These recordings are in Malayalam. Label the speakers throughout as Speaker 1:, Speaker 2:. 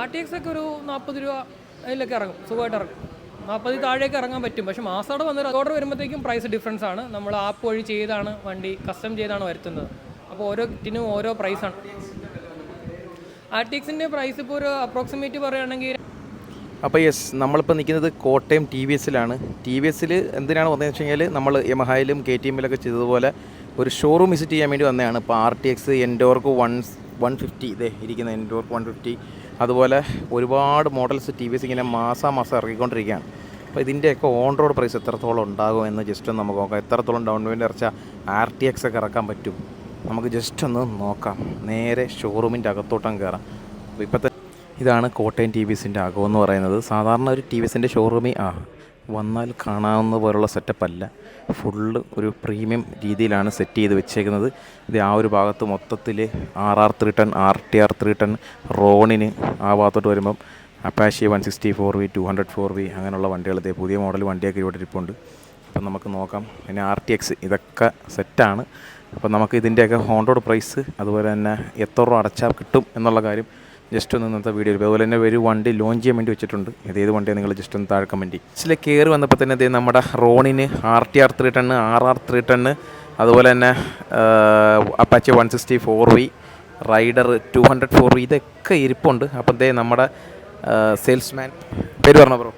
Speaker 1: ആർ ടി എക്സ് ഒക്കെ ഒരു നാൽപ്പത് രൂപ അതിലൊക്കെ ഇറങ്ങും. സുഖമായിട്ട് ഇറങ്ങും. നാൽപ്പതിൽ താഴേക്ക് ഇറങ്ങാൻ പറ്റും. പക്ഷേ മാസോടെ വന്നൊരു ഓർഡർ വരുമ്പോഴത്തേക്കും പ്രൈസ് ഡിഫറൻസ് ആണ്. നമ്മൾ ആപ്പ് വഴി ചെയ്താണ് വണ്ടി കസ്റ്റം ചെയ്താണ് വരുത്തുന്നത്. അപ്പോൾ ഓരോ കിറ്റിനും ഓരോ പ്രൈസാണ് ആർ ടി എക്സിന്റെ പ്രൈസ് ഇപ്പോൾ ഒരു അപ്രോക്സിമേറ്റ് പറയുകയാണെങ്കിൽ
Speaker 2: അപ്പോൾ യെസ് നമ്മളിപ്പോൾ നിൽക്കുന്നത് കോട്ടയം ടി വി എസിലാണ് ടി വി എസിൽ എന്തിനാണ് വന്നതെന്ന് വെച്ച് കഴിഞ്ഞാൽ നമ്മൾ യമഹായിലും കെ ടി എമ്മിലൊക്കെ ചെയ്തതുപോലെ ഒരു ഷോറൂം വിസിറ്റ് ചെയ്യാൻ വേണ്ടി വന്നതാണ്. ഇപ്പോൾ R T X Ntorq one one fifty ഇതേ ഇരിക്കുന്ന എൻഡോർക്ക് വൺ ഫിഫ്റ്റി അതുപോലെ ഒരുപാട് മോഡൽസ് ടി വി എസ് ഇങ്ങനെ മാസാ മാസം ഇറക്കിക്കൊണ്ടിരിക്കുകയാണ് അപ്പോൾ ഇതിന്റെയൊക്കെ ഓൺ റോഡ് പ്രൈസ് എത്രത്തോളം ഉണ്ടാകും എന്ന് ജസ്റ്റ് ഒന്ന് നമുക്ക് നോക്കാം. എത്രത്തോളം ഡൗൺ പേയ്മെന്റ് അടച്ചാൽ ആർ ടി എക്സ് ഒക്കെ ഇറക്കാൻ പറ്റും. നമുക്ക് ജസ്റ്റ് ഒന്ന് നോക്കാം. നേരെ ഷോറൂമിന്റെ അകത്തോട്ടം കയറാം അപ്പോൾ ഇപ്പോഴത്തെ ഇതാണ് കോട്ടയം ടി വി എസിന്റെ അകം എന്ന് പറയുന്നത്. സാധാരണ ഒരു ടി വി എസിന്റെ ഷോറൂമിൽ ആ വന്നാൽ കാണാവുന്ന പോലുള്ള സെറ്റപ്പല്ല ഫുള്ള് ഒരു പ്രീമിയം രീതിയിലാണ് സെറ്റ് ചെയ്ത് വെച്ചേക്കുന്നത്. ഇത് ആ ഒരു ഭാഗത്ത് മൊത്തത്തിൽ R R three ten R T R three ten Ronin ആ ഭാഗത്തോട്ട് വരുമ്പം Apache one sixty four V two hundred four V അങ്ങനെയുള്ള വണ്ടികൾ ഇതേ പുതിയ മോഡൽ വണ്ടിയൊക്കെ ഇവിടെ ഇരിപ്പുണ്ട്. അപ്പം നമുക്ക് നോക്കാം. പിന്നെ ആർ ടി എക്സ് ഇതൊക്കെ സെറ്റാണ് അപ്പം നമുക്ക് ഇതിന്റെയൊക്കെ ഹോണ്ടോഡ് പ്രൈസ് അതുപോലെ തന്നെ എത്ര രൂപ അടച്ചാൽ കിട്ടും എന്നുള്ള കാര്യം ജസ്റ്റ് ഒന്ന് ഇന്നത്തെ വീഡിയോ അതുപോലെ തന്നെ ഒരു വണ്ടി ലോഞ്ച് ചെയ്യാൻ വേണ്ടി വെച്ചിട്ടുണ്ട്. ഇത് ഏത് വണ്ടിയാണ് നിങ്ങൾ ജസ്റ്റ് ഒന്ന് താഴെ കമന്റ് ചില കയറി വന്നപ്പോൾ തന്നെ ഇതേ നമ്മുടെ Ronin R T R three ten R R three ten അതുപോലെ തന്നെ Apache one sixty four V rider two hundred four V ഇതൊക്കെ ഇരിപ്പുണ്ട്. അപ്പം ദേ നമ്മുടെ സെയിൽസ്മാൻ പേര് പറഞ്ഞോ ബ്രോ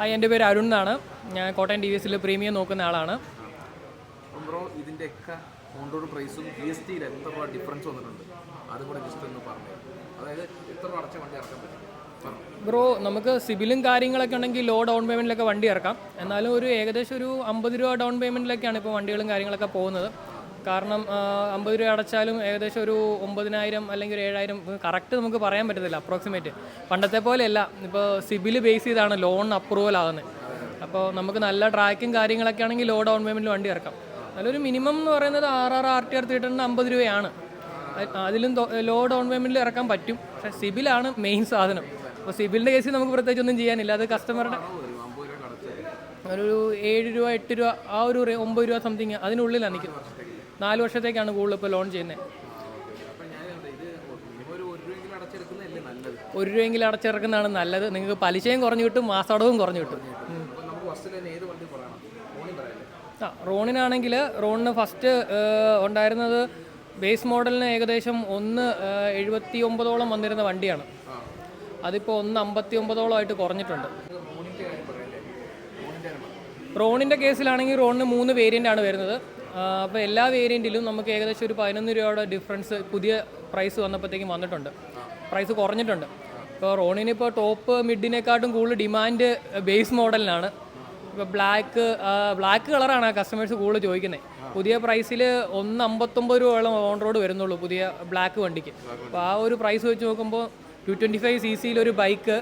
Speaker 1: ഹായ് എന്റെ പേര് അരുൺ എന്നാണ്. ഞാൻ കോട്ടയം ടി വി എസിൽ പ്രീമിയം നോക്കുന്ന ആളാണ്.
Speaker 2: ബ്രോ ഇതിന്റെയൊക്കെ ഓൺ റോഡ് പ്രൈസും ജി എസ് ടിയിൽ എത്ര ഡിഫറൻസ് വന്നിട്ടുണ്ട്? അതും കൂടെ ജസ്റ്റ് ഒന്ന് പറഞ്ഞു എത്ര ഇറക്കാൻ
Speaker 1: ബ്രോ നമുക്ക് സിബിലും കാര്യങ്ങളൊക്കെ ഉണ്ടെങ്കിൽ ലോ ഡൗൺ പേയ്മെന്റിലൊക്കെ വണ്ടി ഇറക്കാം. എന്നാലും ഒരു ഏകദേശം ഒരു അമ്പത് രൂപ ഡൗൺ പേയ്മെന്റിലൊക്കെയാണ് ഇപ്പോൾ വണ്ടികളും കാര്യങ്ങളൊക്കെ പോകുന്നത്. കാരണം അമ്പത് രൂപ അടച്ചാലും ഏകദേശം ഒരു ഒമ്പതിനായിരം അല്ലെങ്കിൽ ഒരു ഏഴായിരം കറക്റ്റ് നമുക്ക് പറയാൻ പറ്റത്തില്ല അപ്രോക്സിമേറ്റ്. പണ്ടത്തെ പോലെയല്ല. ഇപ്പോൾ സിബിൽ ബേസ് ചെയ്താണ് ലോൺ അപ്രൂവൽ ആകുന്നത് അപ്പോൾ നമുക്ക് നല്ല ട്രാക്കും കാര്യങ്ങളൊക്കെ ആണെങ്കിൽ ലോ ഡൗൺ പേയ്മെന്റിൽ വണ്ടി ഇറക്കാം. നല്ലൊരു മിനിമം എന്ന് പറയുന്നത് R R R T R തീട്ടറിന് അമ്പത് രൂപയാണ്. അതിലും ലോ ഡൗൺ പേയ്മെന്റിൽ ഇറക്കാൻ പറ്റും. പക്ഷേ സിബിലാണ് മെയിൻ സാധനം. അപ്പോൾ സിബിലിന്റെ കേസിൽ നമുക്ക് പ്രത്യേകിച്ച് ഒന്നും ചെയ്യാനില്ല. അത് കസ്റ്റമറുടെ ഒരു ഏഴ് രൂപ എട്ട് രൂപ ആ ഒരു ഒമ്പത് രൂപ സംതിങ് അതിനുള്ളിലാണ് നിൽക്കുന്നത്. നാല് വർഷത്തേക്കാണ് കൂടുതൽ ഇപ്പോൾ ലോൺ ചെയ്യുന്നത്. ഒരു രൂപയെങ്കിലും അടച്ചിറക്കുന്നതാണ് നല്ലത്. നിങ്ങൾക്ക് പലിശയും കുറഞ്ഞു കിട്ടും മാസടവും കുറഞ്ഞു കിട്ടും. ആ റോണിനാണെങ്കിൽ റോണിന് ഫസ്റ്റ് ഉണ്ടായിരുന്നത് ബേസ് മോഡലിന് ഏകദേശം ഒന്ന് എഴുപത്തി ഒമ്പതോളം വന്നിരുന്ന വണ്ടിയാണ്. അതിപ്പോൾ ഒന്ന് അമ്പത്തി ഒമ്പതോളം ആയിട്ട് കുറഞ്ഞിട്ടുണ്ട്. റോണിന്റെ കേസിലാണെങ്കിൽ റോണിന് മൂന്ന് വേരിയന്റ് ആണ് വരുന്നത് അപ്പോൾ എല്ലാ വേരിയന്റിലും നമുക്ക് ഏകദേശം ഒരു പതിനൊന്ന് രൂപയുടെ ഡിഫറൻസ് പുതിയ പ്രൈസ് വന്നപ്പോഴത്തേക്കും വന്നിട്ടുണ്ട്. പ്രൈസ് കുറഞ്ഞിട്ടുണ്ട്. ഇപ്പോൾ റോണിന് ഇപ്പോൾ ടോപ്പ് മിഡിനെക്കാട്ടും കൂടുതൽ ഡിമാൻഡ് ബേസ് മോഡലിനാണ് ഇപ്പോൾ ബ്ലാക്ക് ബ്ലാക്ക് കളറാണ് കസ്റ്റമേഴ്സ് കൂടുതൽ ചോദിക്കുന്നത് പുതിയ പ്രൈസിൽ ഒന്ന് അമ്പത്തൊമ്പത് രൂപയോളം ഓൺ റോഡ് വരുന്നുള്ളൂ പുതിയ ബ്ലാക്ക് വണ്ടിക്ക്. അപ്പോൾ ആ ഒരു പ്രൈസ് വെച്ച് നോക്കുമ്പോൾ ടു ട്വന്റി ഫൈവ് സി സിയിലൊരു ബൈക്ക്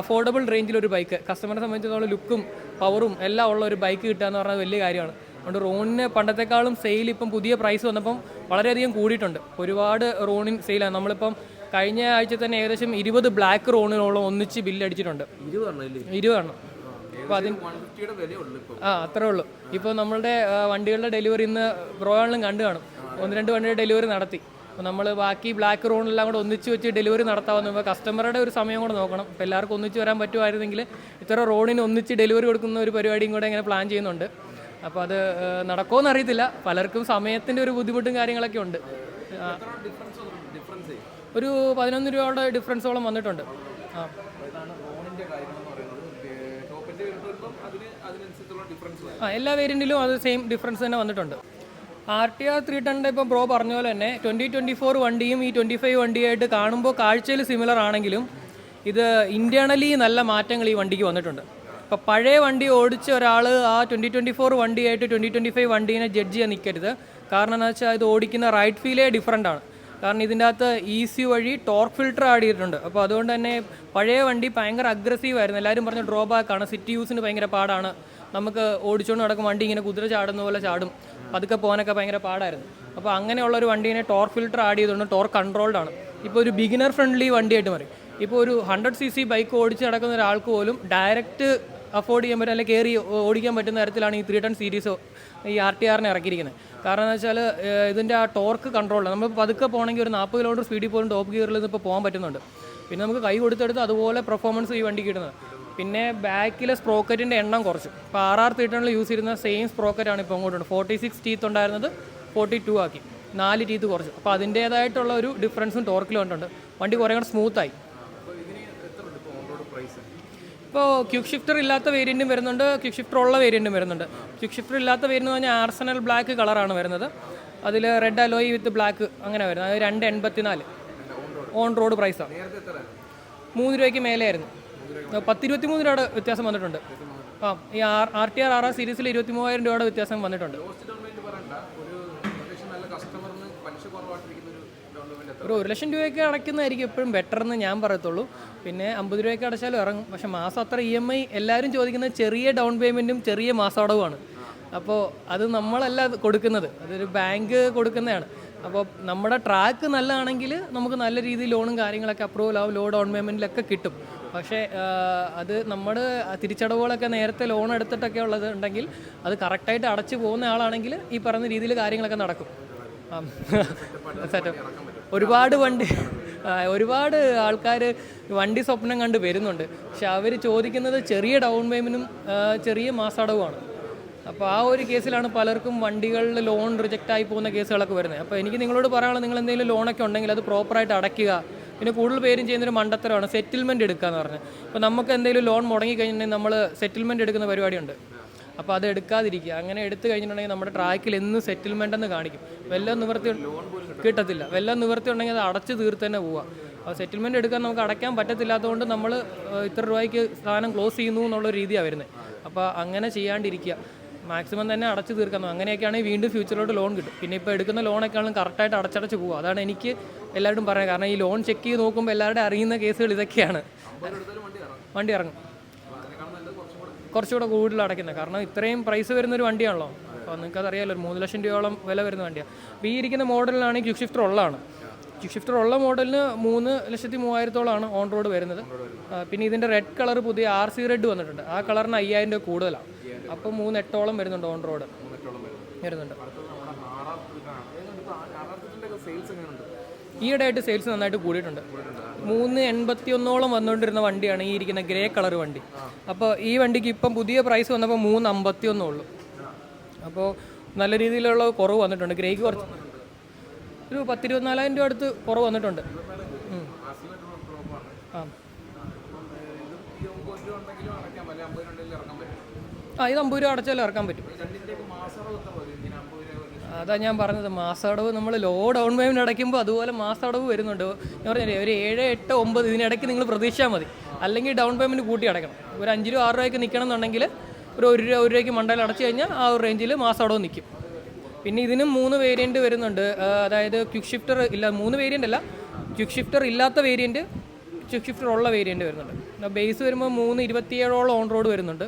Speaker 1: അഫോർഡബിൾ റേഞ്ചിലൊരു ബൈക്ക് കസ്റ്റമറെ സംബന്ധിച്ചിടത്തോളം ലുക്കും പവറും എല്ലാം ഉള്ള ഒരു ബൈക്ക് കിട്ടുക എന്ന് പറഞ്ഞാൽ വലിയ കാര്യമാണ്. അതുകൊണ്ട് റോണിന് പണ്ടത്തെക്കാളും സെയിൽ ഇപ്പം പുതിയ പ്രൈസ് വന്നപ്പം വളരെയധികം കൂടിയിട്ടുണ്ട്. ഒരുപാട് റോണിൻ സെയിലാണ് നമ്മളിപ്പം കഴിഞ്ഞ ആഴ്ച തന്നെ ഏകദേശം ഇരുപത് ബ്ലാക്ക് റോണിനോളം ഒന്നിച്ച് ബില്ല് അടിച്ചിട്ടുണ്ട്. ഇരുപതെണ്ണം അപ്പോൾ അതിന് ആ അത്രേ ഉള്ളൂ. ഇപ്പോൾ നമ്മളുടെ വണ്ടികളുടെ ഡെലിവറി ഇന്ന് ബ്രോയാളിലും കണ്ടു കാണും. ഒന്ന് രണ്ട് വണ്ടിയുടെ ഡെലിവറി നടത്തി. അപ്പോൾ നമ്മൾ ബാക്കി ബ്ലാക്ക് റോണെല്ലാം കൂടെ ഒന്നിച്ച് വെച്ച് ഡെലിവറി നടത്താവുന്ന ഇപ്പോൾ കസ്റ്റമറുടെ ഒരു സമയം കൂടെ നോക്കണം. ഇപ്പോൾ എല്ലാവർക്കും ഒന്നിച്ച് വരാൻ പറ്റുമായിരുന്നെങ്കിൽ ഇത്ര റോഡിന് ഒന്നിച്ച് ഡെലിവറി കൊടുക്കുന്ന ഒരു പരിപാടിയും കൂടെ ഇങ്ങനെ പ്ലാൻ ചെയ്യുന്നുണ്ട്. അപ്പോൾ അത് നടക്കുമെന്ന് അറിയത്തില്ല. പലർക്കും സമയത്തിന്റെ ഒരു ബുദ്ധിമുട്ടും കാര്യങ്ങളൊക്കെ ഉണ്ട്. ഒരു പതിനൊന്ന് രൂപയുടെ ഡിഫറൻസോളം വന്നിട്ടുണ്ട്. ആ. ആ എല്ലാ വേരിയന്റിലും അത് സെയിം ഡിഫറൻസ് തന്നെ വന്നിട്ടുണ്ട്. ആർ ടി ആർ ത്രീ ടെന്റെ ഇപ്പം പ്രോ പറഞ്ഞ പോലെ തന്നെ ട്വന്റി ട്വന്റി ഫോർ വണ്ടിയും ഈ ട്വന്റി ഫൈവ് വണ്ടിയായിട്ട് കാണുമ്പോൾ കാഴ്ചയിൽ സിമിലർ ആണെങ്കിലും ഇത് ഇന്റേർണലി നല്ല മാറ്റങ്ങൾ ഈ വണ്ടിക്ക് വന്നിട്ടുണ്ട്. ഇപ്പോൾ പഴയ വണ്ടി ഓടിച്ച ഒരാൾ ആ ട്വന്റി ട്വന്റി ഫോർ വണ്ടിയായിട്ട് ട്വന്റി ട്വന്റി ഫൈവ് വണ്ടീനെ ജഡ്ജ് ചെയ്യാൻ നിൽക്കരുത് കാരണം എന്താ വെച്ചാൽ ഇത് ഓടിക്കുന്ന റൈറ്റ് ഫീലേ ഡിഫറന്റ് ആണ്. കാരണം ഇതിന്റെ അകത്ത് ഇ സി വഴി ടോർക്ക് ഫിൽറ്റർ ആഡ് ചെയ്തിട്ടുണ്ട് അപ്പോൾ അതുകൊണ്ട് തന്നെ പഴയ വണ്ടി ഭയങ്കര അഗ്രസീവ് ആയിരുന്നു. എല്ലാവരും പറഞ്ഞ ഡ്രോബാക്ക് ആണ്. സിറ്റി യൂസിന് ഭയങ്കര പാടാണ്. നമുക്ക് ഓടിച്ചുകൊണ്ട് നടക്കും വണ്ടി ഇങ്ങനെ കുതിര ചാടുന്ന പോലെ ചാടും. പതുക്കെ പോകാനൊക്കെ ഭയങ്കര പാടായിരുന്നു. അപ്പോൾ അങ്ങനെയുള്ള ഒരു വണ്ടീനെ ടോർക്ക് ഫിൽറ്റർ ആഡ് ചെയ്തുകൊണ്ട് ടോർക്ക് കൺട്രോൾഡ് ആണ്. ഇപ്പോൾ ഒരു ബിഗിനർ ഫ്രണ്ട്ലി വണ്ടിയായിട്ട് മാറി. ഇപ്പോൾ ഒരു ഹൺഡ്രഡ് സി സി ബൈക്ക് ഓടിച്ച് നടക്കുന്ന ഒരാൾക്ക് പോലും ഡയറക്റ്റ് അഫോർഡ് ചെയ്യാൻ പറ്റും അല്ലെങ്കിൽ കയറി ഓടിക്കാൻ പറ്റുന്ന തരത്തിലാണ് ഈ ത്രീ ടൺ സീരീസ് ഈ ആർ ടി ആറിനെ ഇറക്കിയിരിക്കുന്നത്. കാരണം എന്ന് വെച്ചാൽ ഇതിന്റെ ആ ടോർക്ക് കൺട്രോൾ നമ്മൾ പതുക്കെ പോകണമെങ്കിൽ ഒരു നാൽപ്പത് കിലോമീറ്റർ സ്പീഡിൽ പോലും ടോപ്പ് ഗിയറിൽ നിന്ന് ഇപ്പോൾ പോകാൻ പറ്റുന്നുണ്ട്. പിന്നെ നമുക്ക് കൈ കൊടുത്തെടുത്ത് അതുപോലെ പെർഫോമൻസ് ഈ വണ്ടി കിട്ടുന്നത് പിന്നെ ബാക്കിലെ സ്പ്രോക്കറ്റിന്റെ എണ്ണം കുറച്ചു. ഇപ്പോൾ ആർ ആർ ത്രീ യൂസ് ചെയ്യുന്ന സെയിം സ്പ്രോക്കറ്റാണ് ഇപ്പോൾ അങ്ങോട്ടുണ്ട് ഫോർട്ടി സിക്സ് ടീത്ത് ഉണ്ടായിരുന്നത് ഫോർട്ടി ടു ആക്കി. നാല് ടീത്ത് കുറച്ചു. അപ്പോൾ അതിന്റേതായിട്ടുള്ള ഒരു ഡിഫറൻസും ടോർക്കിലും ഉണ്ട് വണ്ടി കുറേ കൂടെ സ്മൂത്തായി ഇപ്പോൾ ക്യുക്ക് ഷിഫ്റ്റർ ഇല്ലാത്ത വേരിയന്റും വരുന്നുണ്ട് ക്യുക്ക് ഷിഫ്റ്റർ ഉള്ള വേരിയന്റും വരുന്നുണ്ട്. ക്യുക്ക് ഷിഫ്റ്റർ ഇല്ലാത്ത വേരിയന്റ് എന്ന് പറഞ്ഞാൽ ആർസണൽ ബ്ലാക്ക് കളറാണ് വരുന്നത്. അതിൽ റെഡ് അലോയി വിത്ത് ബ്ലാക്ക് അങ്ങനെ വരുന്നത്. അത് രണ്ട് എൺപത്തിനാല്. ഓൺ റോഡ് പ്രൈസാണ് മൂന്ന് രൂപയ്ക്ക് മേലെയായിരുന്നു. പത്തിരുപത്തി മൂന്ന് രൂപയുടെ വ്യത്യാസം വന്നിട്ടുണ്ട്. ആ ഈ R R T R R R സീരീസിൽ ഇരുപത്തി മൂവായിരം രൂപയുടെ വ്യത്യാസം വന്നിട്ടുണ്ട്. ഒരു ഒരു ലക്ഷം രൂപയൊക്കെ അടയ്ക്കുന്നതായിരിക്കും എപ്പോഴും ബെറ്റർ എന്ന് ഞാൻ പറയത്തുള്ളൂ. പിന്നെ അമ്പത് രൂപയൊക്കെ അടച്ചാലും ഇറങ്ങും. പക്ഷേ മാസം അത്ര ഇ എം ഐ എല്ലാവരും ചോദിക്കുന്നത് ചെറിയ ഡൗൺ പേയ്മെന്റും ചെറിയ മാസമടവുമാണ് അപ്പോൾ അത് നമ്മളല്ല കൊടുക്കുന്നത്. അതൊരു ബാങ്ക് കൊടുക്കുന്നതാണ്. അപ്പോൾ നമ്മുടെ ട്രാക്ക് നല്ലതാണെങ്കിൽ നമുക്ക് നല്ല രീതിയിൽ ലോണും കാര്യങ്ങളൊക്കെ അപ്രൂവൽ ആവും. ലോ ഡൗൺ പേയ്മെന്റിലൊക്കെ കിട്ടും. പക്ഷേ അത് നമ്മൾ തിരിച്ചടവുകളൊക്കെ നേരത്തെ ലോൺ എടുത്തിട്ടൊക്കെ ഉള്ളത് ഉണ്ടെങ്കിൽ അത് കറക്റ്റായിട്ട് അടച്ചു പോകുന്ന ആളാണെങ്കിൽ ഈ പറഞ്ഞ രീതിയിൽ കാര്യങ്ങളൊക്കെ നടക്കും. ഒരുപാട് വണ്ടി ഒരുപാട് ആൾക്കാർ വണ്ടി സ്വപ്നം കണ്ട് വരുന്നുണ്ട്. പക്ഷെ അവർ ചോദിക്കുന്നത് ചെറിയ ഡൗൺ പേയ്മെന്റും ചെറിയ മാസടവുമാണ്. അപ്പോൾ ആ ഒരു കേസിലാണ് പലർക്കും വണ്ടികളിൽ ലോൺ റിജക്റ്റ് ആയി പോകുന്ന കേസുകളൊക്കെ വരുന്നത്. അപ്പോൾ എനിക്ക് നിങ്ങളോട് പറയാനുള്ളത് നിങ്ങൾ എന്തെങ്കിലും ലോണൊക്കെ ഉണ്ടെങ്കിൽ അത് പ്രോപ്പറായിട്ട് അടയ്ക്കുക. പിന്നെ കൂടുതൽ പേരും ചെയ്യുന്നൊരു മണ്ടത്തരമാണ് സെറ്റിൽമെന്റ് എടുക്കുക എന്ന് പറഞ്ഞാൽ ഇപ്പോൾ നമുക്ക് എന്തെങ്കിലും ലോൺ മുടങ്ങി കഴിഞ്ഞിട്ടുണ്ടെങ്കിൽ നമ്മൾ സെറ്റിൽമെന്റ് എടുക്കുന്ന പരിപാടിയുണ്ട്. അപ്പോൾ അത് എടുക്കാതിരിക്കുക. അങ്ങനെ എടുത്തു കഴിഞ്ഞിട്ടുണ്ടെങ്കിൽ നമ്മുടെ ട്രാക്കിൽ എന്ന് സെറ്റിൽമെന്റ് എന്ന് കാണിക്കും. വല്ല നിവർത്തി കിട്ടത്തില്ല. വല്ല നിവർത്തി ഉണ്ടെങ്കിൽ അത് അടച്ചു തീർത്ത് തന്നെ പോവുക. അപ്പോൾ സെറ്റിൽമെന്റ് എടുക്കാൻ നമുക്ക് അടയ്ക്കാൻ പറ്റത്തില്ലാത്തതുകൊണ്ട് നമ്മൾ ഇത്ര രൂപയ്ക്ക് സാധനം ക്ലോസ് ചെയ്യുന്നു എന്നുള്ള രീതിയാണ് വരുന്നത് അപ്പോൾ അങ്ങനെ ചെയ്യാണ്ടിരിക്കുക. മാക്സിമം തന്നെ അടച്ചു തീർക്കണം. അങ്ങനെയൊക്കെയാണെങ്കിൽ വീണ്ടും ഫ്യൂച്ചറിലോട്ട് ലോൺ കിട്ടും. പിന്നെ ഇപ്പോൾ എടുക്കുന്ന ലോണൊക്കെയാണെങ്കിലും കറക്റ്റായിട്ട് അടച്ചടച്ച് പോകുക അതാണ് എനിക്ക് എല്ലാവരും പറയുന്നത് കാരണം ഈ ലോൺ ചെക്ക് ചെയ്ത് നോക്കുമ്പോൾ എല്ലാവരുടെ അറിയുന്ന കേസുകൾ ഇതൊക്കെയാണ്. വണ്ടി ഇറങ്ങും. കുറച്ചുകൂടെ കൂടുതൽ അടയ്ക്കുന്നത്. കാരണം ഇത്രയും പ്രൈസ് വരുന്ന ഒരു വണ്ടിയാണല്ലോ. അപ്പോൾ നിങ്ങൾക്കത് അറിയാമല്ലോ ഒരു മൂന്ന് ലക്ഷം രൂപയോളം വില വരുന്ന വണ്ടിയാണ് അപ്പോൾ ഈ ഇരിക്കുന്ന മോഡലിലാണ് ക്യൂ ഷിഫ്റ്റർ ഉള്ളതാണ്. ക്യൂ ഷിഫ്റ്റർ ഉള്ള മോഡലിന് മൂന്ന് ലക്ഷത്തി മൂവായിരത്തോളമാണ് ഓൺ റോഡ് വരുന്നത്. പിന്നെ ഇതിന്റെ റെഡ് കളർ പുതിയ ആർ സി റെഡ് വന്നിട്ടുണ്ട്. ആ കളറിന് അയ്യായിരം രൂപ കൂടുതലാണ് അപ്പോൾ മൂന്ന് എട്ടോളം വരുന്നുണ്ട് ഓൺ റോഡ് വരുന്നുണ്ട്. ഈയിടെയായിട്ട് സെയിൽസ് നന്നായിട്ട് കൂടിയിട്ടുണ്ട്. മൂന്ന് എൺപത്തി ഒന്നോളം വന്നുകൊണ്ടിരുന്ന വണ്ടിയാണ് ഈ ഇരിക്കുന്ന ഗ്രേ കളർ വണ്ടി. അപ്പോൾ ഈ വണ്ടിക്ക് ഇപ്പം പുതിയ പ്രൈസ് വന്നപ്പോൾ മൂന്ന് അമ്പത്തി ഒന്നേ ഉള്ളൂ അപ്പോൾ നല്ല രീതിയിലുള്ള കുറവ് വന്നിട്ടുണ്ട്. ഗ്രേക്ക് കുറച്ച് ഒരു പത്തിരുപത്തിനാലായിരം രൂപ അടുത്ത് കുറവ് വന്നിട്ടുണ്ട്. ആ. ആ ഇത് അമ്പത് രൂപ അടച്ചാലും ഇറക്കാൻ പറ്റും. അതാ ഞാൻ പറഞ്ഞത് മാസടവ് നമ്മൾ ലോ ഡൗൺ പേയ്മെന്റ് അടയ്ക്കുമ്പോൾ അതുപോലെ മാസടവ് വരുന്നുണ്ട്. ഞാൻ പറഞ്ഞില്ലേ ഒരു ഏഴ് എട്ട് ഒമ്പത് ഇതിനിടയ്ക്ക് നിങ്ങൾ പ്രതീക്ഷിച്ചാൽ മതി. അല്ലെങ്കിൽ ഡൗൺ പേയ്മെന്റ് കൂട്ടി അടയ്ക്കണം. ഒരു അഞ്ച് രൂപ ആറ് രൂപയ്ക്ക് നിൽക്കണം എന്നുണ്ടെങ്കിൽ ഒരു ഒരു രൂപ ഒരു രൂപയ്ക്ക് മണ്ടയിൽ അടച്ചു കഴിഞ്ഞാൽ ആ ഒരു റേഞ്ചിൽ മാസടവ് നിൽക്കും പിന്നെ ഇതിനും മൂന്ന് വേരിയന്റ് വരുന്നുണ്ട്. അതായത് ക്യുക്ക് ഷിഫ്റ്റർ ഇല്ല മൂന്ന് വേരിയന്റ് അല്ല ക്യുക്ക് ഷിഫ്റ്റർ ഇല്ലാത്ത വേരിയന്റ് ക്യുക്ക് ഷിഫ്റ്റർ ഉള്ള വേരിയന്റ് വരുന്നുണ്ട്. ബേസ് വരുമ്പോൾ മൂന്ന് ഇരുപത്തിയേഴോളം ഓൺ റോഡ് വരുന്നുണ്ട്.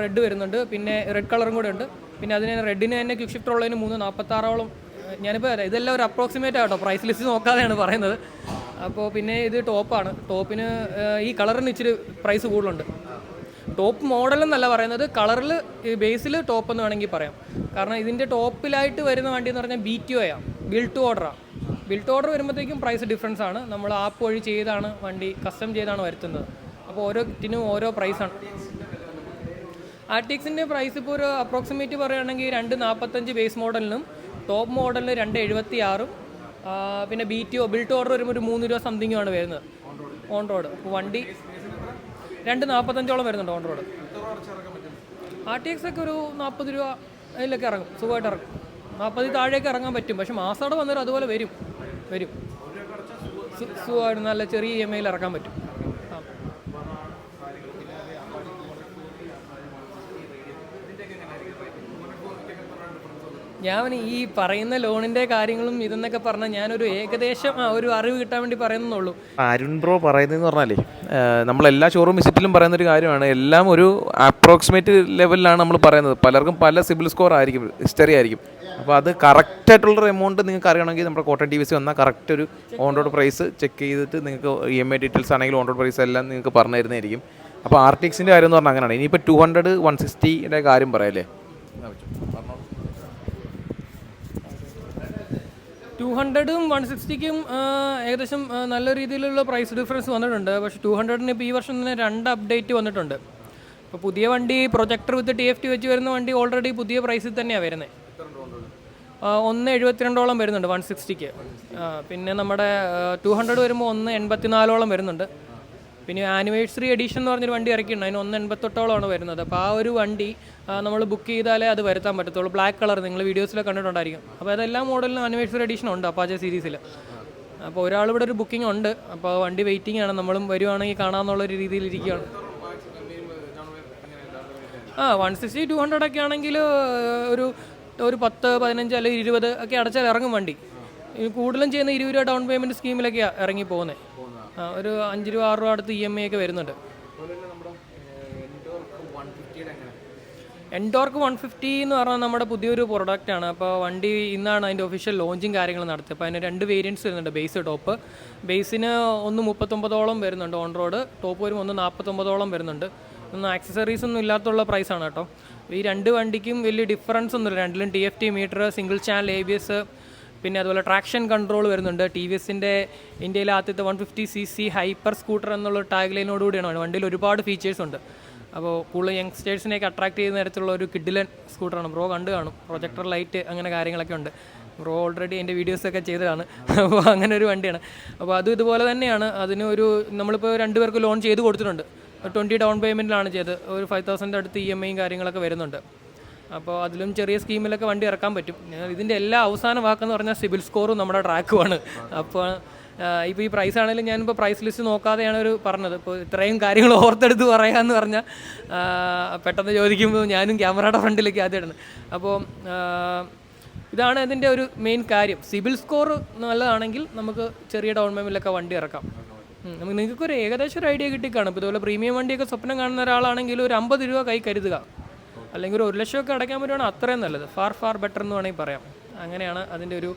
Speaker 1: റെഡ് വരുന്നുണ്ട്. പിന്നെ റെഡ് കളറും കൂടെ ഉണ്ട്. പിന്നെ അതിന് റെഡിന് തന്നെ ക്വിക്ക് ഷിഫ്റ്റർ ഉള്ളതിന് മൂന്ന് നാൽപ്പത്താറോളം ഞാനിപ്പോൾ ഇതെല്ലാം ഒരു അപ്രോക്സിമേറ്റ് ആട്ടോ പ്രൈസ് ലിസ്റ്റ് നോക്കാതെയാണ് പറയുന്നത്. അപ്പോൾ പിന്നെ ഇത് ടോപ്പാണ് ടോപ്പിന് ഈ കളറിന് ഇച്ചിരി പ്രൈസ് കൂടുതലുണ്ട്. ടോപ്പ് മോഡൽ എന്നല്ല പറയുന്നത് കളറിൽ ബേസിൽ ടോപ്പ് എന്ന് വേണമെങ്കിൽ പറയാം. കാരണം ഇതിന്റെ ടോപ്പിലായിട്ട് വരുന്ന വണ്ടി എന്ന് പറഞ്ഞാൽ ബി ടി ഒ ആണ് ബിൽ ടു ഓർഡറാണ് ബിൽ ടു ഓർഡർ വരുമ്പോഴത്തേക്കും പ്രൈസ് ഡിഫറൻസ് ആണ്. നമ്മൾ ആപ്പ് വഴി ചെയ്താണ് വണ്ടി കസ്റ്റം ചെയ്താണ് വരുത്തുന്നത്. അപ്പോൾ ഓരോ കിറ്റിനും ഓരോ പ്രൈസാണ് ആർ ടി എക്സിന്റെ പ്രൈസ് ഇപ്പോൾ ഒരു അപ്രോക്സിമേറ്റ് പറയുകയാണെങ്കിൽ രണ്ട് നാൽപ്പത്തഞ്ച് ബേസ് മോഡലിനും ടോപ്പ് മോഡലിന് രണ്ട് എഴുപത്തി ആറും പിന്നെ B T O built order വരുമ്പോൾ ഒരു മൂന്ന് രൂപ സംതിങ്ങും ആണ് വരുന്നത്. ഓൺ റോഡ് വണ്ടി രണ്ട് നാൽപ്പത്തഞ്ചോളം വരുന്നുണ്ട് on road R T X ഒക്കെ ഒരു നാൽപ്പത് രൂപ അതിലൊക്കെ ഇറങ്ങും സുഖമായിട്ട് ഇറങ്ങും. നാൽപ്പതിൽ താഴേക്ക് ഇറങ്ങാൻ പറ്റും പക്ഷെ മാസത്തോടെ വന്നാൽ അതുപോലെ വരും വരും. സുഖമായിട്ട് നല്ല ചെറിയ ഇ എം ഐയിൽ ഇറക്കാൻ പറ്റും ആ ഞാൻ ഈ പറയുന്ന ലോണിന്റെ കാര്യങ്ങളും ഇതെന്നൊക്കെ പറഞ്ഞാൽ ഞാനൊരു ഏകദേശം ഒരു അറിവ് കിട്ടാൻ വേണ്ടി പറയുന്നുള്ളൂ
Speaker 2: അരുൺ ബ്രോ പറയുന്നതെന്ന് പറഞ്ഞാലേ നമ്മൾ എല്ലാ ഷോറൂം വിസിറ്റിലും പറയുന്ന ഒരു കാര്യമാണ്. എല്ലാം ഒരു അപ്രോക്സിമേറ്റ് ലെവലിലാണ് നമ്മൾ പറയുന്നത്. പലർക്കും പല സിബിൽ സ്കോർ ആയിരിക്കും ഹിസ്റ്ററി ആയിരിക്കും. അപ്പോൾ അത് കറക്റ്റ് ആയിട്ടുള്ള എമൗണ്ട് നിങ്ങൾക്ക് അറിയണമെങ്കിൽ നമ്മുടെ കോട്ടൺ ടി വി സി വന്നാൽ കറക്റ്റ് ഒരു ഓൺ റോഡ് പ്രൈസ് ചെക്ക് ചെയ്തിട്ട് നിങ്ങൾക്ക് ഇ എം ഐ ഡീറ്റെയിൽസ് ആണെങ്കിലും ഓൺ റോഡ് പ്രൈസ് എല്ലാം നിങ്ങൾക്ക് പറഞ്ഞു തരുന്നതായിരിക്കും അപ്പോൾ ആർ ടി എക്സിന്റെ കാര്യം എന്ന് പറഞ്ഞാൽ അങ്ങനെയാണ്. ഇനിയിപ്പോൾ ടു ഹൺഡ്രഡ് വൺ സിക്സ്റ്റിയുടെ കാര്യം പറയാല്ലേ?
Speaker 1: ടു ഹൺഡ്രഡും വൺ സിക്സ്റ്റിക്കും ഏകദേശം നല്ല രീതിയിലുള്ള പ്രൈസ് ഡിഫറൻസ് വന്നിട്ടുണ്ട്. പക്ഷേ ടു ഹൺഡ്രഡിന് ഇപ്പോൾ ഈ വർഷം തന്നെ രണ്ട് അപ്ഡേറ്റ് വന്നിട്ടുണ്ട്. ഇപ്പോൾ പുതിയ വണ്ടി projector with T F T വെച്ച് വരുന്ന വണ്ടി ഓൾറെഡി പുതിയ പ്രൈസിൽ തന്നെയാണ് വരുന്നത് ഒന്ന് എഴുപത്തിരണ്ടോളം വരുന്നുണ്ട് വൺ സിക്സ്റ്റിക്ക് പിന്നെ നമ്മുടെ ടു ഹൺഡ്രഡ് വരുമ്പോൾ ഒന്ന് എൺപത്തിനാലോളം വരുന്നുണ്ട്. പിന്നെ ആനിവേഴ്സറി എഡീഷൻ എന്ന് പറഞ്ഞൊരു വണ്ടി ഇറക്കിയിട്ടുണ്ട്. അതിന് ഒന്ന് എൺപത്തെട്ടോളമാണ് വരുന്നത്. അപ്പോൾ ആ ഒരു വണ്ടി നമ്മൾ ബുക്ക് ചെയ്താലേ അത് വരുത്താൻ പറ്റത്തുള്ളൂ. ബ്ലാക്ക് കളർ നിങ്ങൾ വീഡിയോസിൽ കണ്ടിട്ടുണ്ടായിരിക്കും. അപ്പോൾ അതെല്ലാ മോഡലിനും ആനിവേഴ്സറി എഡീഷൻ ഉണ്ട് അപ്പാച്ച സീരീസിൽ അപ്പോൾ ഒരാൾ ഇവിടെ ഒരു ബുക്കിംഗ് ഉണ്ട്. അപ്പോൾ വണ്ടി വെയിറ്റിംഗ് ആണ്. നമ്മളും വരുവാണെങ്കിൽ കാണാമെന്നുള്ളൊരു രീതിയിൽ ഇരിക്കുകയാണ്. ആ വൺ സിക്സ്റ്റി ടു ഹൺഡ്രഡ് ഒക്കെ ആണെങ്കിൽ ഒരു ഒരു പത്ത് പതിനഞ്ച് അല്ലെങ്കിൽ ഇരുപത് ഒക്കെ അടച്ചാൽ ഇറങ്ങും വണ്ടി. കൂടുതലും ചെയ്യുന്ന ഇരുപത് രൂപ ഡൗൺ പേയ്മെന്റ് സ്കീമിലൊക്കെയാണ് ഇറങ്ങി പോകുന്നത് ഒരു അഞ്ച് രൂപ ആറ് രൂപ അടുത്ത് ഇ എം ഐ ഒക്കെ വരുന്നുണ്ട്. എൻഡോർക്ക് വൺ ഫിഫ്റ്റി എന്ന് പറഞ്ഞാൽ നമ്മുടെ പുതിയൊരു പ്രൊഡക്റ്റ് ആണ്. അപ്പോൾ വണ്ടി ഇന്നാണ് അതിന്റെ ഒഫീഷ്യൽ ലോഞ്ചും കാര്യങ്ങൾ നടത്തിയത്. അപ്പോൾ അതിന് രണ്ട് വേരിയന്റ്സ് വരുന്നുണ്ട്. ബേസ് ടോപ്പ് ബേസിന് ഒന്ന് മുപ്പത്തൊമ്പതോളം വരുന്നുണ്ട് ഓൺ റോഡ് ടോപ്പ് വരും ഒന്ന് നാൽപ്പത്തൊമ്പതോളം വരുന്നുണ്ട്. ഒന്ന് ആക്സസറീസ് ഒന്നും ഇല്ലാത്തുള്ള പ്രൈസാണ് കേട്ടോ. ഈ രണ്ട് വണ്ടിക്കും വലിയ ഡിഫറൻസ് ഒന്നുമില്ല. രണ്ടിലും T F T meter single channel A B S പിന്നെ അതുപോലെ ട്രാക്ഷൻ കൺട്രോൾ വരുന്നുണ്ട്. ടി വി എസിന്റെ ഇന്ത്യയിലെ ആദ്യത്തെ one fifty C C hyper scooter എന്നുള്ള ടാഗ് ലൈനോടുകൂടിയാണ് വണ്ടിയിൽ ഒരുപാട് ഫീച്ചേഴ്സ് ഉണ്ട്. അപ്പോൾ കൂടുതൽ യങ്സ്റ്റേഴ്സിനെയൊക്കെ അട്രാക്ട് ചെയ്യുന്ന തരത്തിലുള്ള ഒരു കിഡിലൻ സ്കൂട്ടറാണ്. ബ്രോ കണ്ടു കാണും. പ്രൊജക്ടർ ലൈറ്റ് അങ്ങനെ കാര്യങ്ങളൊക്കെ ഉണ്ട്. ബ്രോ ഓൾറെഡി എന്റെ വീഡിയോസൊക്കെ ചെയ്തതാണ്. അപ്പോൾ അങ്ങനെ ഒരു വണ്ടിയാണ്. അപ്പോൾ അതും ഇതുപോലെ തന്നെയാണ്. അതിന് ഒരു നമ്മളിപ്പോൾ രണ്ടുപേർക്ക് ലോൺ ചെയ്ത് കൊടുത്തിട്ടുണ്ട്. ട്വന്റി ഡൗൺ പേയ്മെന്റിലാണ് ചെയ്ത് ഒരു ഫൈവ് തൗസൻഡ് അടുത്ത് ഇ എം ഐയും കാര്യങ്ങളൊക്കെ വരുന്നുണ്ട്. അപ്പോൾ അതിലും ചെറിയ സ്കീമിലൊക്കെ വണ്ടി ഇറക്കാൻ പറ്റും. ഇതിന്റെ എല്ലാ അവസാന വാക്കെന്ന് പറഞ്ഞാൽ സിബിൽ സ്കോറും നമ്മുടെ ട്രാക്കുമാണ് അപ്പോൾ ഇപ്പോൾ ഈ പ്രൈസ് ആണെങ്കിലും ഞാനിപ്പോൾ പ്രൈസ് ലിസ്റ്റ് നോക്കാതെയാണ് ഒരു പറഞ്ഞത്. ഇപ്പോൾ ഇത്രയും കാര്യങ്ങൾ ഓർത്തെടുത്ത് പറയാമെന്ന് പറഞ്ഞാൽ പെട്ടെന്ന് ചോദിക്കുമ്പോൾ ഞാനും ക്യാമറയുടെ ഫ്രണ്ടിലേക്ക് ആദ്യം ഇടുന്നത്. അപ്പോൾ ഇതാണ് ഇതിന്റെ ഒരു മെയിൻ കാര്യം. സിബിൽ സ്കോർ നല്ലതാണെങ്കിൽ നമുക്ക് ചെറിയ ഡൗൺ പേയ്മെന്റിലൊക്കെ വണ്ടി ഇറക്കാം. നമുക്ക് നിങ്ങൾക്ക് ഒരു ഏകദേശം ഒരു ഐഡിയ കിട്ടിക്കാണും. ഇപ്പോൾ ഇതുപോലെ പ്രീമിയം വണ്ടിയൊക്കെ സ്വപ്നം കാണുന്ന ഒരാളാണെങ്കിൽ ഒരു അമ്പത് രൂപ കൈ കരുതുക. അല്ലെങ്കിൽ ഒരു ഒരു ലക്ഷമൊക്കെ അടയ്ക്കാൻ പറ്റുവാണെങ്കിൽ അത്രയും നല്ലത്. ഫാർ ഫാർ ബെറ്റർ എന്ന് വേണമെങ്കിൽ പറയാം. അങ്ങനെയാണ് അതിന്റെ ഒരു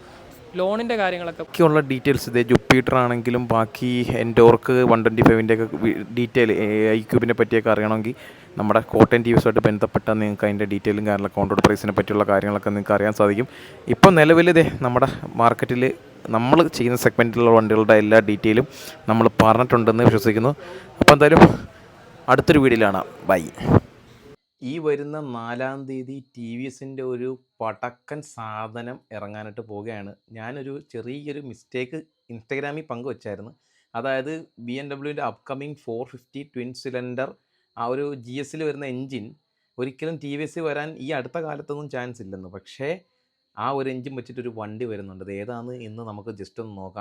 Speaker 1: ലോണിന്റെ കാര്യങ്ങളൊക്കെ
Speaker 2: ബാക്കിയുള്ള ഡീറ്റെയിൽസ് ഇതേ ജുപ്പീറ്റർ ആണെങ്കിലും ബാക്കി എൻഡോർക്ക് വൺ ട്വന്റി ഫൈവിന്റെ ഒക്കെ ഡീറ്റെയിൽ ഐ ക്യൂബിനെ പറ്റിയൊക്കെ അറിയണമെങ്കിൽ നമ്മുടെ കോട്ടയം ടി വിസുമായിട്ട് ബന്ധപ്പെട്ട നിങ്ങൾക്ക് അതിന്റെ ഡീറ്റെയിലും കാര്യങ്ങളും കോൺട്രോഡ് പ്രൈസിനെ പറ്റിയുള്ള കാര്യങ്ങളൊക്കെ നിങ്ങൾക്ക് അറിയാൻ സാധിക്കും. ഇപ്പോൾ നിലവിൽ ഇതേ നമ്മുടെ മാർക്കറ്റിൽ നമ്മൾ ചെയ്യുന്ന സെഗ്മെന്റിലുള്ള വണ്ടികളുടെ എല്ലാ ഡീറ്റെയിലും നമ്മൾ പറഞ്ഞിട്ടുണ്ടെന്ന് വിശ്വസിക്കുന്നു. അപ്പോൾ എന്തായാലും അടുത്തൊരു വീഡിയോയിലാണ്. ബൈ. ഈ വരുന്ന നാലാം തീയതി ടി വി എസിന്റെ ഒരു പടക്കൻ സാധനം ഇറങ്ങാനായിട്ട് പോവുകയാണ്. ഞാനൊരു ചെറിയൊരു മിസ്റ്റേക്ക് ഇൻസ്റ്റഗ്രാമിൽ പങ്കുവച്ചായിരുന്നു. അതായത് B M ഡബ്ല്യുവിന്റെ upcoming four fifty twin cylinder ആ ഒരു ജി എസിൽ വരുന്ന എൻജിൻ ഒരിക്കലും ടി വി എസ് വരാൻ ഈ അടുത്ത കാലത്തൊന്നും ചാൻസ് ഇല്ലെന്ന്. പക്ഷേ ആ ഒരു എൻജിൻ വെച്ചിട്ടൊരു വണ്ടി വരുന്നുണ്ട്. അത് ഏതാണെന്ന് ഇന്ന് നമുക്ക് ജസ്റ്റ് ഒന്ന് നോക്കാം.